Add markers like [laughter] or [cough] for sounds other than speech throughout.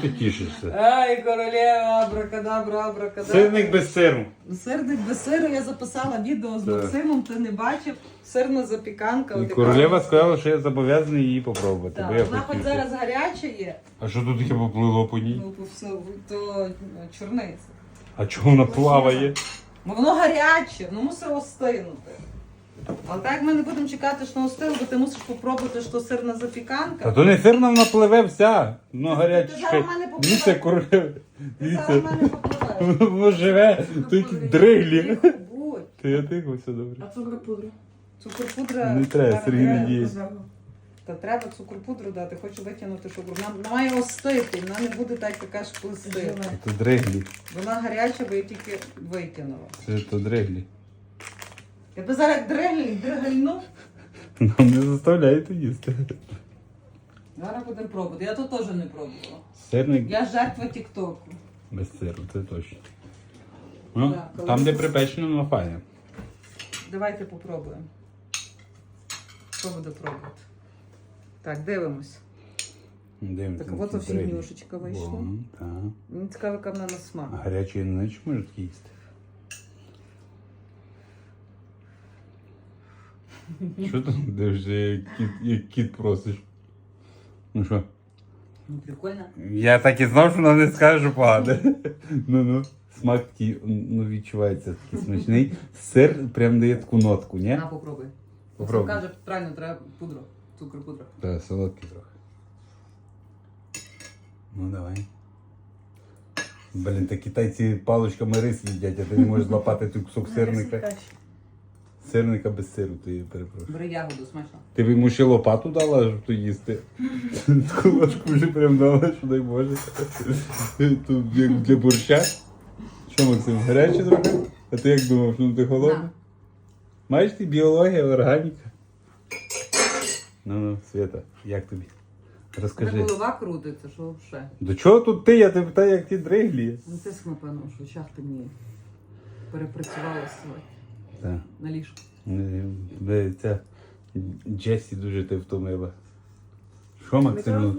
Що ти тішишся? Ай, королева, абракадабра, абракадабра. Сирник без сиру. Сирник без сиру я записала відео з Так. Максимом, ти не бачив. Сирна запіканка. І отака. королева сказала, що я зобов'язаний її попробувати. Так, бо я вона хоч хотів. зараз гаряча є, А що тут таке поплило по ній? ну, то все, то ну, чорниця. А чого вона плаває? Бо воно гаряче, воно мусить остинути. Але так як ми не будемо чекати, що воно остило, бо ти мусиш попробувати, що сирна запіканка. Та то не сирна вона пливе вся. Ну гаряче. Ти зараз в мене попливе. Дивіться. Ти зараз в Дивіться. мене попливаєш. Воно живе, тут дриглі. Тихо будь. Та я тихо, все добре. А цукор пудру? Цукор-пудра. Не треба, Сергій не діє. Та треба цукор-пудру дати, хочу витягнути, щоб вона, вона має остити, вона не буде так така ж плисти. Це дриглі. Вона гаряча, бо я тільки витягнула. Це то дриглі. Я би зараз дрель, дрегельну. Нам не заставляєте їсти. Зараз будемо пробувати. Я тут теж не пробувала. Сирник Я жертва Тіктоку. без сиру, це точно. Ну, Так, там, де це- припечено, воно файне. Давайте попробуємо. Хто буде пробувати? Так, дивимось. Дивимося. Так на от ці ось гнюшечка вийшла. О, так. Мені цікаво, яка вона на А смак. гарячий знаєш, можуть їсти. [laughs] Що там дивишся, як кіт, як кіт просиш? Ну що? Ну, прикольно. Я так і знав, що вона не скаже, що погане. Ну ну. Смак такий, ну відчувається такий смачний. Сир прям дає таку нотку, ні? На, попробуй. Попробуй. Каже, правильно, треба пудру. Цукор пудра. Так, солодкий трохи. Ну давай. Блін, та китайці паличками рис їдять, а ти не можеш [laughs] злапати той кусок сирника. Сирника без сиру, то я перепрошую. Бери ягоду, смачно. Ти б йому ще лопату дала, щоб то їсти. [laughs] Таку ложку вже прям дала, що дай Боже. Тут як для борща. Що, Максим, гаряче трохи? А ти як думав, ну ти холодний? Маєш ти біологія, органіка? Ну ну, Свята, як тобі? Розкажи. голова крутиться, що ще? До чого тут ти? Я тебе питаю, як ті дриглі. Ну, тиск, напевно, що в очах темніє. Перепрацювалася Так. на ліжку. Ця Джесі дуже ти втомила. Що, Максим?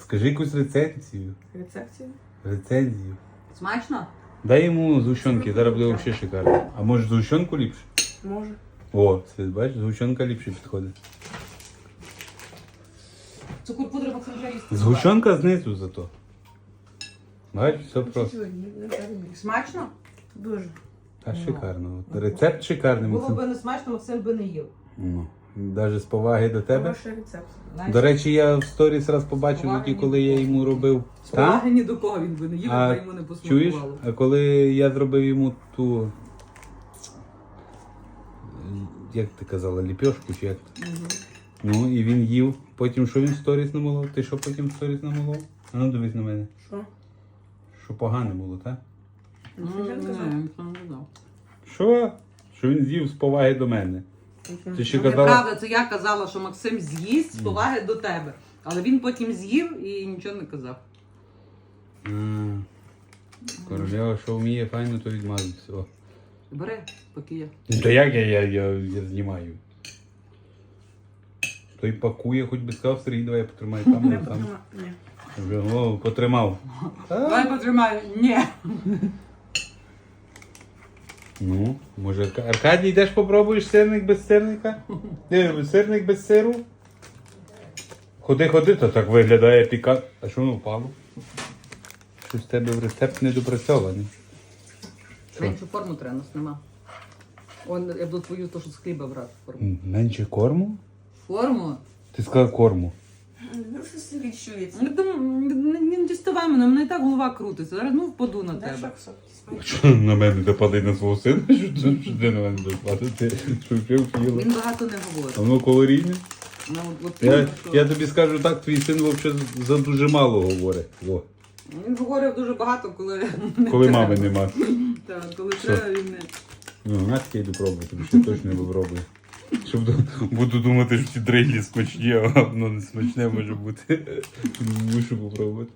Скажи якусь рецензію. Рецепцію? Рецензію. Смачно? Дай йому згущенки, зараз буде взагалі шикарно. А може згущенку ліпше? Може. О, це бачиш, згущенка ліпше підходить. Цукор пудра Максим вже їсти. Згущенка знизу зато. Бачиш, все просто. Смачно? Дуже. Та шикарно. От Рецепт шикарний, Було Максим. б не смачно, Максим би не їв. Ну, Навіть з поваги до тебе. Хороший рецепт. До речі, я в сторіс раз побачив Поваги тоді, ні коли до я кого. йому робив. з Та? поваги ні до кого він би не їв, А бо йому не Чуєш? посмакувало. А коли я зробив йому ту. Як ти казала, ліпьошку чи як? Ну і він їв. Потім що він в сторіс намолов? Ти що потім в сторіс намолов? А ну дивись на мене. Що? Що погане було, так? Ну, Що не. Що? Що він з'їв з поваги до мене. Ти ще казала. Неправда, це я казала, що Максим з'їсть з поваги до тебе. Але він потім з'їв і нічого не казав. А, Королева, що вміє файно, то відмазує все. Бери, поки є. Ну то як я, я, я, я знімаю? Той пакує, хоч би сказав, Сергій, давай я потримаю Не там. потримав. Ні. Вже, о, потримав. Давай потримай. Ні. Ну, може, Арка- Аркадій, йдеш попробуєш сирник без сирника? Е, Сирник без сиру? Ходи, ходи, то так виглядає піка. А що воно впало? Щось в тебе в рецепт не допрацьований. Що? Меншу форму треба, нас нема. Он, я буду твою, то що з хліба брати форму. М, Менше корму? Форму? Ти сказав корму. Ну, що собі чується? Не, не, не діставай мене, мене і так голова крутиться. Зараз ну впаду на Дай тебе. Що на мене допади на свого сина? [laughs] Що, що, що ти на мене? Ти що їла? Він багато не А говорить. воно калорійне? Ну, от, от, Я, що- я тобі скажу так, твій син взагалі за дуже мало говорить. О, Він говорив дуже багато, коли, [laughs] коли мами нема. так, коли Що? треба, він не. Ну, на таке йду пробувати, тобі ще точно не попробую. Щоб буду думати, що ці дриглі смачні, а воно не смачне може бути. Мушу попробувати.